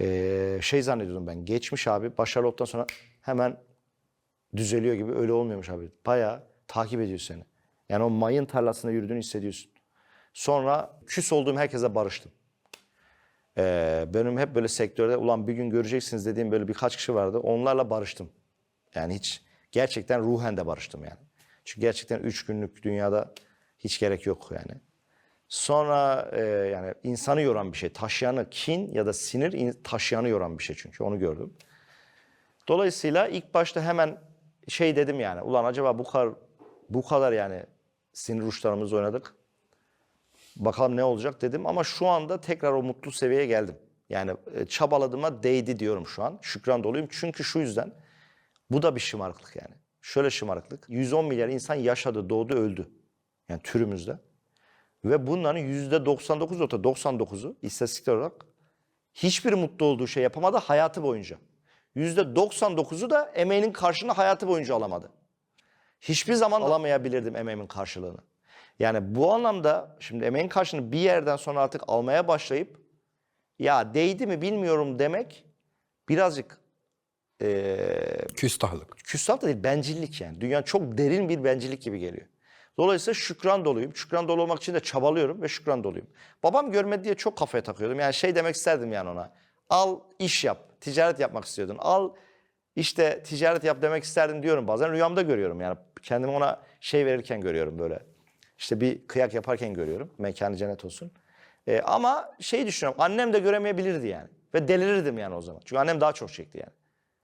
Ee, şey zannediyordum ben. Geçmiş abi. Başarılı olduktan sonra hemen düzeliyor gibi. Öyle olmuyormuş abi. Bayağı takip ediyor seni. Yani o mayın tarlasında yürüdüğünü hissediyorsun. Sonra küs olduğum herkese barıştım. Ee, benim hep böyle sektörde ulan bir gün göreceksiniz dediğim böyle birkaç kişi vardı. Onlarla barıştım. Yani hiç gerçekten ruhen de barıştım yani. Çünkü gerçekten üç günlük dünyada hiç gerek yok yani. Sonra e, yani insanı yoran bir şey. Taşıyanı kin ya da sinir in- taşıyanı yoran bir şey çünkü onu gördüm. Dolayısıyla ilk başta hemen şey dedim yani. Ulan acaba bu kadar bu kadar yani sinir uçlarımızı oynadık. Bakalım ne olacak dedim ama şu anda tekrar o mutlu seviyeye geldim. Yani e, çabaladığıma değdi diyorum şu an. Şükran doluyum. Çünkü şu yüzden bu da bir şımarıklık yani. Şöyle şımarıklık. 110 milyar insan yaşadı, doğdu, öldü. Yani türümüzde. Ve bunların %99.99'u istatistik olarak hiçbir mutlu olduğu şey yapamadı hayatı boyunca. %99'u da emeğinin karşılığını hayatı boyunca alamadı. Hiçbir zaman alamayabilirdim emeğimin karşılığını. Yani bu anlamda şimdi emeğin karşılığını bir yerden sonra artık almaya başlayıp ya değdi mi bilmiyorum demek birazcık eee Küstahlık. küstah da değil bencillik yani. Dünya çok derin bir bencillik gibi geliyor. Dolayısıyla şükran doluyum. Şükran dolu olmak için de çabalıyorum ve şükran doluyum. Babam görmedi diye çok kafaya takıyordum. Yani şey demek isterdim yani ona. Al iş yap. Ticaret yapmak istiyordun. Al işte ticaret yap demek isterdim diyorum bazen. Rüyamda görüyorum yani. Kendimi ona şey verirken görüyorum böyle. İşte bir kıyak yaparken görüyorum. Mekanı cennet olsun. Ee, ama şey düşünüyorum. Annem de göremeyebilirdi yani. Ve delirirdim yani o zaman. Çünkü annem daha çok çekti yani.